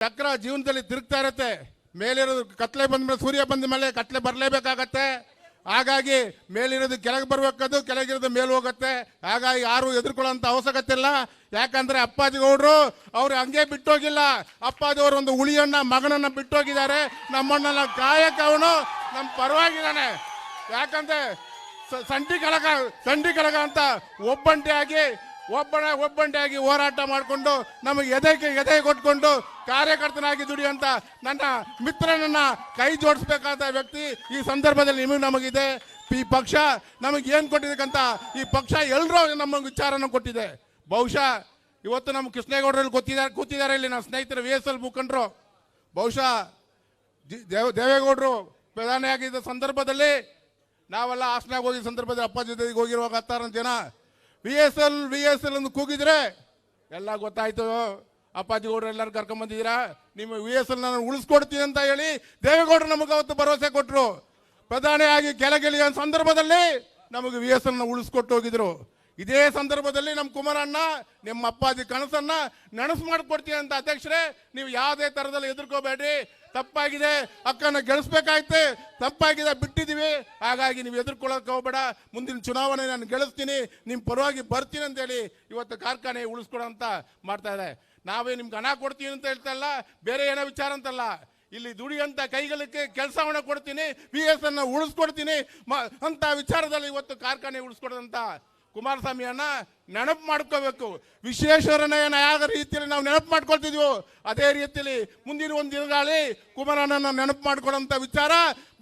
ಚಕ್ರ ಜೀವನದಲ್ಲಿ ತಿರುಗ್ತಾ ಇರುತ್ತೆ. ಮೇಲಿರೋದು ಕತ್ಲೆ ಬಂದ ಮೇಲೆ ಸೂರ್ಯ ಬಂದ ಮೇಲೆ ಕತ್ಲೆ ಬರಲೇಬೇಕಾಗತ್ತೆ. ಹಾಗಾಗಿ ಮೇಲಿರೋದು ಕೆಳಗೆ ಬರ್ಬೇಕದು, ಕೆಳಗಿರೋದು ಮೇಲೆ ಹೋಗುತ್ತೆ. ಹಾಗಾಗಿ ಯಾರು ಎದುರ್ಕೊಳ್ಳೋಂಥ ಅವಶ್ಯಕತೆ ಇಲ್ಲ. ಯಾಕಂದ್ರೆ ಅಪ್ಪಾಜಿ ಗೌಡ್ರು ಅವ್ರು ಹಂಗೆ ಬಿಟ್ಟೋಗಿಲ್ಲ. ಅಪ್ಪಾಜಿ ಅವರು ಒಂದು ಹುಳಿಯನ್ನ, ಮಗನನ್ನ ಬಿಟ್ಟೋಗಿದ್ದಾರೆ. ನಮ್ಮಣ್ಣನ ಕಾಯಕ ಅವನು ನಮ್ಮ ಪರವಾಗಿದ್ದಾನೆ. ಯಾಕಂದ್ರೆ ಸಂಡಿ ಸಂಟಿ ಸಂಡಿ ಕಳಗ ಅಂತ ಒಬ್ಬಂಟಿಯಾಗಿ ಒಬ್ಬನ ಒಬ್ಬಂಟಿಯಾಗಿ ಹೋರಾಟ ಮಾಡಿಕೊಂಡು ನಮಗೆ ಎದೆಗೆ ಎದೆ ಕೊಟ್ಕೊಂಡು ಕಾರ್ಯಕರ್ತನಾಗಿ ದುಡಿಯುವಂಥ ನನ್ನ ಮಿತ್ರನನ್ನ ಕೈ ಜೋಡಿಸ್ಬೇಕಾದ ವ್ಯಕ್ತಿ ಈ ಸಂದರ್ಭದಲ್ಲಿ ನಿಮಗೆ ನಮಗಿದೆ. ಈ ಪಕ್ಷ ನಮಗೆ ಏನು ಕೊಟ್ಟಿದ್ದಕ್ಕಂತ ಈ ಪಕ್ಷ ಎಲ್ಲರೂ ನಮಗೆ ವಿಚಾರನ ಕೊಟ್ಟಿದೆ. ಬಹುಶಃ ಇವತ್ತು ನಮ್ಮ ಕೃಷ್ಣೇಗೌಡರಲ್ಲಿ ಕೂತಿದ್ದಾರೆ ಕೂತಿದ್ದಾರೆ ಇಲ್ಲಿ ನಮ್ಮ ಸ್ನೇಹಿತರು ವಿ ಎಸ್ ಎಲ್ ಮುಖಂಡರು. ಬಹುಶಃ ದೇವೇಗೌಡರು ಪ್ರಧಾನಿಯಾಗಿದ್ದ ಸಂದರ್ಭದಲ್ಲಿ ನಾವೆಲ್ಲ ಹಾಸನಾಗ ಹೋಗಿದ್ದ ಸಂದರ್ಭದಲ್ಲಿ ಅಪ್ಪ ಜೊತೆಗೆ ಹೋಗಿರುವಾಗ ಹತ್ತಾರು ಜನ V S L V S L ಅಂತ ಕೂಗಿದ್ರೆ ಎಲ್ಲ ಗೊತ್ತಾಯ್ತು. ಅಪ್ಪಾಜಿ ಗೌಡ್ರು ಎಲ್ಲರೂ ಕರ್ಕೊಂಬಂದಿದ್ದೀರಾ ನಿಮ್ಮ ವಿ ಎಸ್ ಎಲ್ ನಾನು ಉಳಿಸ್ಕೊಡ್ತೀನಿ ಅಂತ ಹೇಳಿ ದೇವೇಗೌಡರು ನಮಗೆ ಅವತ್ತು ಭರವಸೆ ಕೊಟ್ಟರು ಪ್ರಧಾನಿಯಾಗಿ ಕೆಳಗಿಳಿಯೋ ಸಂದರ್ಭದಲ್ಲಿ ನಮಗೆ ವಿ ಎಸ್ ಎಲ್ನ ಉಳಿಸ್ಕೊಟ್ಟು ಹೋಗಿದ್ರು. ಇದೇ ಸಂದರ್ಭದಲ್ಲಿ ನಮ್ಮ ಕುಮಾರಣ್ಣ, ನಿಮ್ಮ ಅಪ್ಪಾಜಿ ಕನಸನ್ನ ನನಸು ಮಾಡಿಕೊಡ್ತೀನಿ ಅಂತ ಅಧ್ಯಕ್ಷರೇ, ನೀವು ಯಾವುದೇ ಥರದಲ್ಲಿ ಎದುರ್ಕೋಬೇಡಿ ತಪ್ಪಾಗಿದೆ ಅಕ್ಕನ ಗೆಲ್ಲಿಸ್ಬೇಕಾಯ್ತು. ತಪ್ಪಾಗಿದೆ, ಬಿಟ್ಟಿದ್ದೀವಿ. ಹಾಗಾಗಿ ನೀವು ಎದುರ್ಕೊಳ್ಳೋಕೆ ಹೋಗ್ಬೇಡ. ಮುಂದಿನ ಚುನಾವಣೆ ನಾನು ಗೆಲ್ಲಿಸ್ತೀನಿ. ನಿಮ್ಮ ಪರವಾಗಿ ಬರ್ತೀನಿ ಅಂತೇಳಿ ಇವತ್ತು ಕಾರ್ಖಾನೆ ಉಳಿಸ್ಕೊಡೋಂತ ಮಾಡ್ತಾ ಇದೆ ನಾವೇ ನಿಮ್ಗೆ ಹಣ ಕೊಡ್ತೀನಿ ಅಂತ ಹೇಳ್ತಾ ಇಲ್ಲ. ಬೇರೆ ಏನೋ ವಿಚಾರ ಅಂತಲ್ಲ. ಇಲ್ಲಿ ದುಡಿಯಂತ ಕೈಗಳಿಗೆ ಕೆಲಸವನ್ನ ಕೊಡ್ತೀನಿ. ಬಿ ಎಸ್ ಅನ್ನ ಉಳಿಸ್ಕೊಡ್ತೀನಿ. ಅಂತ ವಿಚಾರದಲ್ಲಿ ಇವತ್ತು ಕಾರ್ಖಾನೆ ಉಳಿಸ್ಕೊಡೋದಂತ ಕುಮಾರಸ್ವಾಮಿಯನ್ನ ನೆನಪು ಮಾಡ್ಕೋಬೇಕು. ವಿಶ್ವೇಶ್ವರನ ಯಾವ ರೀತಿಯಲ್ಲಿ ನಾವು ನೆನಪು ಮಾಡ್ಕೊಳ್ತಿದ್ವು, ಅದೇ ರೀತಿಯಲ್ಲಿ ಮುಂದಿನ ಒಂದು ದಿನಗಳಲ್ಲಿ ಕುಮಾರಣ್ಣನ ನೆನಪು ಮಾಡ್ಕೊಳ್ಳೋಂಥ ವಿಚಾರ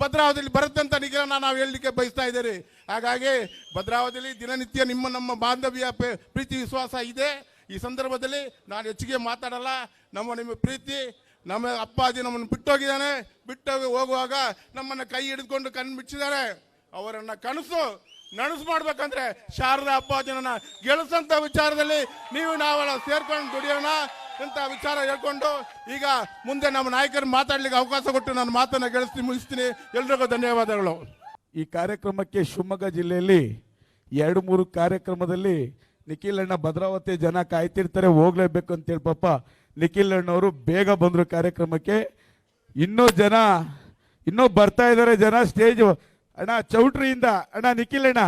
ಭದ್ರಾವತಿಯಲ್ಲಿ ಬರುತ್ತೆ ಅಂತ ನಿಖರನ ನಾವು ಹೇಳಲಿಕ್ಕೆ ಬಯಸ್ತಾ ಇದ್ದೀರಿ ಹಾಗಾಗಿ ಭದ್ರಾವತಿಯಲ್ಲಿ ದಿನನಿತ್ಯ ನಿಮ್ಮ, ನಮ್ಮ ಬಾಂಧವ್ಯ ಪ್ರೀತಿ, ವಿಶ್ವಾಸ ಇದೆ. ಈ ಸಂದರ್ಭದಲ್ಲಿ ನಾನು ಹೆಚ್ಚಿಗೆ ಮಾತಾಡಲ್ಲ. ನಮ್ಮ, ನಿಮ್ಮ ಪ್ರೀತಿ, ನಮ್ಮ ಅಪ್ಪಾಜಿ ನಮ್ಮನ್ನು ಬಿಟ್ಟೋಗಿದ್ದಾನೆ. ಬಿಟ್ಟೋಗಿ ಹೋಗುವಾಗ ನಮ್ಮನ್ನು ಕೈ ಹಿಡಿದುಕೊಂಡು ಕಣ್ಣು ಬಿಚ್ಚಿದ್ದಾರೆ ಅವರನ್ನ ಕನಸು ನನಸು ಮಾಡ್ಬೇಕಂದ್ರೆ ಶಾರದಾ ಅಪ್ಪಾಜಿನ ಗೆಲ್ಲಿಸಂತ ವಿಚಾರದಲ್ಲಿ ನೀವು ನಾವೆಲ್ಲ ಸೇರ್ಕೊಂಡು ದುಡಿಯೋಣ ಅಂತ ವಿಚಾರ ಹೇಳ್ಕೊಂಡು ಈಗ ಮುಂದೆ ನಮ್ಮ ನಾಯಕರು ಮಾತಾಡ್ಲಿಕ್ಕೆ ಅವಕಾಶ ಕೊಟ್ಟು ನಾನು ಮಾತನ್ನ ಗೆಲ್ಸ್ತೀನಿ ಮುಗಿಸ್ತೀನಿ. ಎಲ್ರಿಗೂ ಧನ್ಯವಾದಗಳು. ಈ ಕಾರ್ಯಕ್ರಮಕ್ಕೆ ಶಿವಮೊಗ್ಗ ಜಿಲ್ಲೆಯಲ್ಲಿ ಎರಡು ಮೂರು ಕಾರ್ಯಕ್ರಮದಲ್ಲಿ ನಿಖಿಲ್ ಅಣ್ಣ ಭದ್ರಾವತಿ ಜನ ಕಾಯ್ತಿರ್ತಾರೆ, ಹೋಗ್ಲೇಬೇಕು ಅಂತೇಳಿ ಪಾಪ ನಿಖಿಲ್ ಅಣ್ಣವರು ಬೇಗ ಬಂದರು ಕಾರ್ಯಕ್ರಮಕ್ಕೆ. ಇನ್ನೂ ಜನ, ಇನ್ನೂ ಬರ್ತಾ ಇದ್ದಾರೆ ಜನ ಸ್ಟೇಜ್ ಅಣ್ಣ, ಚೌಟ್ರಿಯಿಂದ, ಅಣ್ಣ, ನಿಖಿಲ್ ಅಣ್ಣ,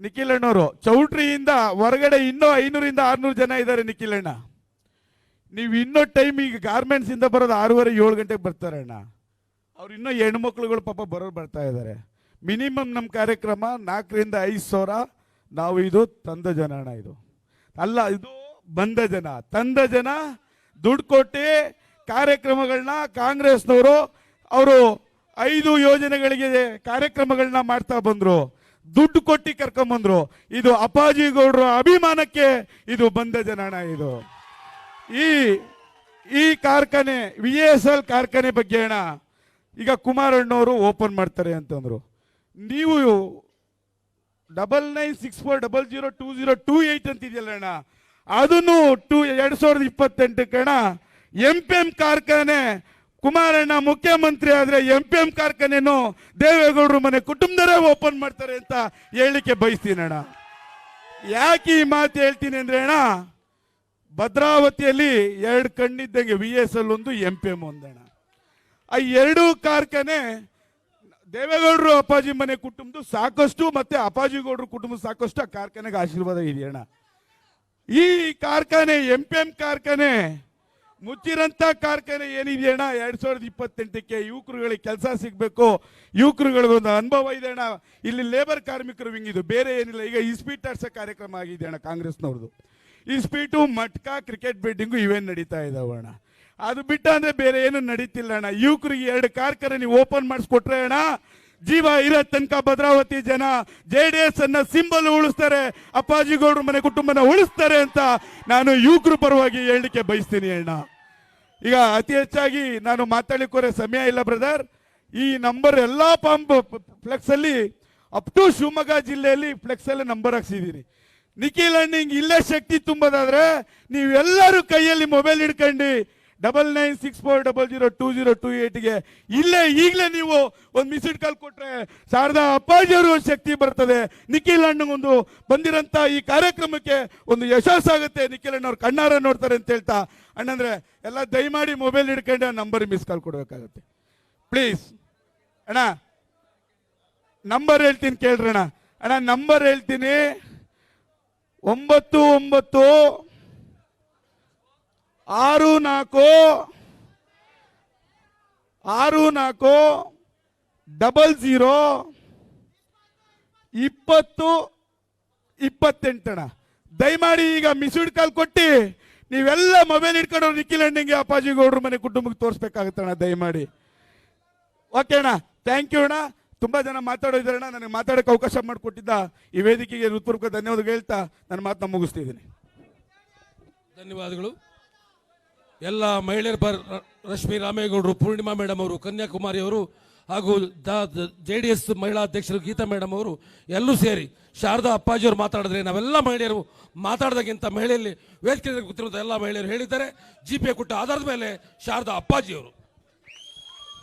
ನಿಖಿಲ್ ಅಣ್ಣವರು, ಚೌಟ್ರಿಯಿಂದ ಹೊರಗಡೆ ಇನ್ನೂ ಐನೂರಿಂದ ಆರ್ನೂರು ಜನ ಇದ್ದಾರೆ ನಿಖಿಲ್ ಅಣ್ಣ. ನೀವು ಇನ್ನೂ ಟೈಮ್ ಈಗ ಗಾರ್ಮೆಂಟ್ಸ್ ಇಂದ ಬರೋದು ಆರೂವರೆ, ಏಳು ಗಂಟೆಗೆ ಬರ್ತಾರೆ ಅಣ್ಣ. ಅವ್ರು ಇನ್ನೂ ಹೆಣ್ಮಕ್ಳುಗಳು ಪಾಪ ಬರೋರು ಬರ್ತಾ ಇದ್ದಾರೆ. ಮಿನಿಮಮ್ ನಮ್ಮ ಕಾರ್ಯಕ್ರಮ ನಾಲ್ಕರಿಂದ ಐದು ಸಾವಿರ, ನಾವು ಇದು ತಂದ ಜನ ಅಣ್ಣ ಇದು. ಅಲ್ಲ, ಇದು ಬಂದ ಜನ. ತಂದ ಜನ ದುಡ್ಡು ಕೊಟ್ಟು ಕಾರ್ಯಕ್ರಮಗಳನ್ನ ಕಾಂಗ್ರೆಸ್ನವರು, ಅವರು ಐದು ಯೋಜನೆಗಳಿಗೆ ಕಾರ್ಯಕ್ರಮಗಳನ್ನ ಮಾಡ್ತಾ ಬಂದ್ರು. ದುಡ್ಡು ಕೊಟ್ಟು ಕರ್ಕೊಂಬಂದ್ರು ಇದು ಅಪ್ಪಾಜಿಗೌಡರ ಅಭಿಮಾನಕ್ಕೆ ಇದು ಬಂದ ಜನಾಣ ಇದು. ಈ ಈ ಕಾರ್ಖಾನೆ ವಿ ಎಸ್ ಎಲ್ ಕಾರ್ಖಾನೆ ಬಗ್ಗೆ ಅಣ್ಣ, ಈಗ ಕುಮಾರಣ್ಣವರು ಓಪನ್ ಮಾಡ್ತಾರೆ ಅಂತಂದ್ರು. ನೀವು double nine six four double zero two zero two eight ಅಂತಿದೆಯಲ್ಲ ಅಣ್ಣ. ಅದನ್ನು ಟೂ, ಎರಡು ಸಾವಿರದ ಇಪ್ಪತ್ತೆಂಟಕ್ಕೆ ಅಣ್ಣ ಎಂ ಪಿ ಎಂ ಕಾರ್ಖಾನೆ ಕುಮಾರಣ್ಣ ಮುಖ್ಯಮಂತ್ರಿ ಆದ್ರೆ ಎಂ ಪಿ ಎಂ ಕಾರ್ಖಾನೆನು ದೇವೇಗೌಡರು ಮನೆ ಕುಟುಂಬದವರೇ ಓಪನ್ ಮಾಡ್ತಾರೆ ಅಂತ ಹೇಳಲಿಕ್ಕೆ ಬಯಸ್ತೀನಿ ಅಣ್ಣ. ಯಾಕೆ ಈ ಮಾತು ಹೇಳ್ತೀನಿ ಅಂದ್ರೆ ಅಣ್ಣ, ಭದ್ರಾವತಿಯಲ್ಲಿ ಎರಡು ಕಣ್ಣಿದ್ದಂಗೆ ವಿ ಎಸ್ ಎಲ್ ಒಂದು, ಎಂ ಪಿ ಎಂ ಒಂದಣ್ಣ ಆ ಎರಡೂ ಕಾರ್ಖಾನೆ ದೇವೇಗೌಡರು ಅಪ್ಪಾಜಿ ಮನೆ ಕುಟುಂಬದ್ದು ಸಾಕಷ್ಟು ಮತ್ತೆ ಅಪ್ಪಾಜಿ ಗೌಡ್ರ ಕುಟುಂಬ ಸಾಕಷ್ಟು ಆ ಕಾರ್ಖಾನೆಗೆ ಆಶೀರ್ವಾದ ಇದೆಯಣ್ಣ. ಈ ಕಾರ್ಖಾನೆ, ಎಂ ಪಿ ಎಂ ಕಾರ್ಖಾನೆ ಮುಚ್ಚಿರಂತ ಕಾರ್ಖಾನೆ ಏನಿದೆಯಣ್ಣ ಎರಡ್ ಸಾವಿರದ ಇಪ್ಪತ್ತೆಂಟಕ್ಕೆ ಯುವಕರುಗಳಿಗೆ ಕೆಲಸ ಸಿಗಬೇಕು. ಯುವಕರುಗಳಿಗೊಂದು ಅನುಭವ ಇದೆ ಅಣ್ಣ. ಇಲ್ಲಿ ಲೇಬರ್ ಕಾರ್ಮಿಕರು ವಿಂಗಿದು ಬೇರೆ ಏನಿಲ್ಲ. ಈಗ ಇಸ್ಪೀಟ್ ಕಾರ್ಯಕ್ರಮ ಆಗಿದೆ ಅಣ್ಣ ಕಾಂಗ್ರೆಸ್ನವ್ರದ್ದು. ಇಸ್ಪೀಟು ಮಟ್ಕ ಕ್ರಿಕೆಟ್ ಬೆಟ್ಟಿಂಗು ಇವೇನು ನಡೀತಾ ಇದಾವೆ ಅಣ್ಣ. ಅದು ಬಿಟ್ಟ ಅಂದ್ರೆ ಬೇರೆ ಏನು ನಡೀತಿಲ್ಲ ಅಣ್ಣ. ಯುವಕರಿಗೆ ಎರಡು ಕಾರ್ಖಾನೆ ನೀವು ಓಪನ್ ಮಾಡಿಸ್ಕೊಟ್ರೆ ಅಣ್ಣ ಜೀವ ಇರೋ ತನಕ ಭದ್ರಾವತಿ ಜನ ಜೆ ಡಿ ಎಸ್ ಅನ್ನ ಸಿಂಬಲ್ ಉಳಿಸ್ತಾರೆ ಅಪ್ಪಾಜಿ ಗೌಡ್ರ ಮನೆ ಕುಟುಂಬನ ಉಳಿಸ್ತಾರೆ ಅಂತ ನಾನು ಯುವಕರ ಪರವಾಗಿ ಹೇಳಲಿಕ್ಕೆ ಬಯಸ್ತೀನಿ ಅಣ್ಣ. ಈಗ ಅತಿ ಹೆಚ್ಚಾಗಿ ನಾನು ಮಾತಾಡಲಿಕ್ಕೆ ಸಮಯ ಇಲ್ಲ ಬ್ರದರ್ ಈ ನಂಬರ್ ಎಲ್ಲ ಪಂಪ್ ಫ್ಲೆಕ್ಸ್ ಅಲ್ಲಿ ಅಪ್ ಟು ಶಿವಮೊಗ್ಗ ಜಿಲ್ಲೆಯಲ್ಲಿ ಫ್ಲೆಕ್ಸ್ ಅಲ್ಲಿ ನಂಬರ್ ಹಾಕ್ಸಿದೀನಿ. ನಿಖಿಲ್ ಅಣ್ಣಿಂಗ್ ಇಲ್ಲೇ ಶಕ್ತಿ ತುಂಬೋದಾದ್ರೆ ನೀವೆಲ್ಲರೂ ಕೈಯಲ್ಲಿ ಮೊಬೈಲ್ ಹಿಡ್ಕೊಂಡು double nine six four double zero two zero two ಏಟ್ಗೆ ಇಲ್ಲೇ ಈಗಲೇ ನೀವು ಒಂದು ಮಿಸ್ಡ್ ಕಾಲ್ ಕೊಟ್ರೆ ಶಾರದಾ ಅಪ್ಪಾಜಿಯವರು ಶಕ್ತಿ ಬರ್ತದೆ. ನಿಖಿಲ್ ಅಣ್ಣಗೊಂದು ಬಂದಿರಂತ ಈ ಕಾರ್ಯಕ್ರಮಕ್ಕೆ ಒಂದು ಯಶಸ್ಸಾಗುತ್ತೆ ನಿಖಿಲ್ ಅಣ್ಣವ್ರು ಕಣ್ಣಾರ ನೋಡ್ತಾರೆ ಅಂತ ಹೇಳ್ತಾ, ಅಣ್ಣಂದ್ರೆ ಎಲ್ಲ ದಯಮಾಡಿ ಮೊಬೈಲ್ ಹಿಡ್ಕೊಂಡು ನಂಬರ್ ಮಿಸ್ ಕಾಲ್ ಕೊಡಬೇಕಾಗುತ್ತೆ. ಪ್ಲೀಸ್ ಅಣ್ಣ ನಂಬರ್ ಹೇಳ್ತೀನಿ ಕೇಳ್ರಣ್ಣ ಅಣ್ಣ. ನಂಬರ್ ಹೇಳ್ತೀನಿ. ಒಂಬತ್ತು ಒಂಬತ್ತು ಆರು ನಾಲ್ಕು ಆರು ನಾಲ್ಕು, ಡಬಲ್ ಜೀರೋ, ಇಪ್ಪತ್ತು ಇಪ್ಪತ್ತೆಂಟಣ ದಯಮಾಡಿ ಈಗ ಮಿಸ್ಡ್ ಕಾಲ್ ಕೊಟ್ಟು, ನೀವೆಲ್ಲ ಮೊಬೈಲ್ ಇಟ್ಕೊಂಡು ನಿಖಿಲ್ ಅಣ್ಣಂಗೆ ಅಪ್ಪಾಜಿ ಗೌಡ್ರ ಮನೆ ಕುಟುಂಬಕ್ಕೆ ತೋರಿಸ್ಬೇಕಾಗತ್ತಣ್ಣ, ದಯಮಾಡಿ. ಓಕೆ ಅಣ್ಣ ಥ್ಯಾಂಕ್ ಯು ಅಣ್ಣ. ತುಂಬಾ ಜನ ಮಾತಾಡೋದಿದ್ದಾರೆ ಅಣ್ಣ ನನಗೆ ಮಾತಾಡೋಕೆ ಅವಕಾಶ ಮಾಡಿಕೊಟ್ಟಿದ್ದ. ಈ ವೇದಿಕೆಗೆ ಹೃತ್ಪೂರ್ವಕ ಧನ್ಯವಾದಗಳು ಹೇಳ್ತಾ ನನ್ನ ಮಾತನ್ನ ಮುಗಿಸ್ತಿದ್ದೀನಿ ಧನ್ಯವಾದಗಳು. ಎಲ್ಲ ಮಹಿಳೆಯರ ಪರ ರಶ್ಮಿ ರಾಮೇಗೌಡರು, ಪೂರ್ಣಿಮಾ ಮೇಡಮ್ ಅವರು, ಕನ್ಯಾಕುಮಾರಿ ಅವರು ಹಾಗೂ ಜೆ ಡಿ ಎಸ್ ಮಹಿಳಾ ಅಧ್ಯಕ್ಷರು ಗೀತಾ ಮೇಡಮ್ ಅವರು ಎಲ್ಲರೂ ಸೇರಿ ಶಾರದಾ ಅಪ್ಪಾಜಿಯವರು ಮಾತಾಡಿದ್ರೆ ನಾವೆಲ್ಲ ಮಹಿಳೆಯರು ಮಾತಾಡ್ದಕ್ಕಿಂತ ಮಹಿಳೆಯಲ್ಲಿ ವೇದಿಕೆ ಗೊತ್ತಿರುವಂಥ ಎಲ್ಲ ಮಹಿಳೆಯರು ಹೇಳಿದ್ದಾರೆ. ಜಿ ಪಿ ಕೊಟ್ಟ ಆಧಾರದ ಮೇಲೆ ಶಾರದಾ ಅಪ್ಪಾಜಿಯವರು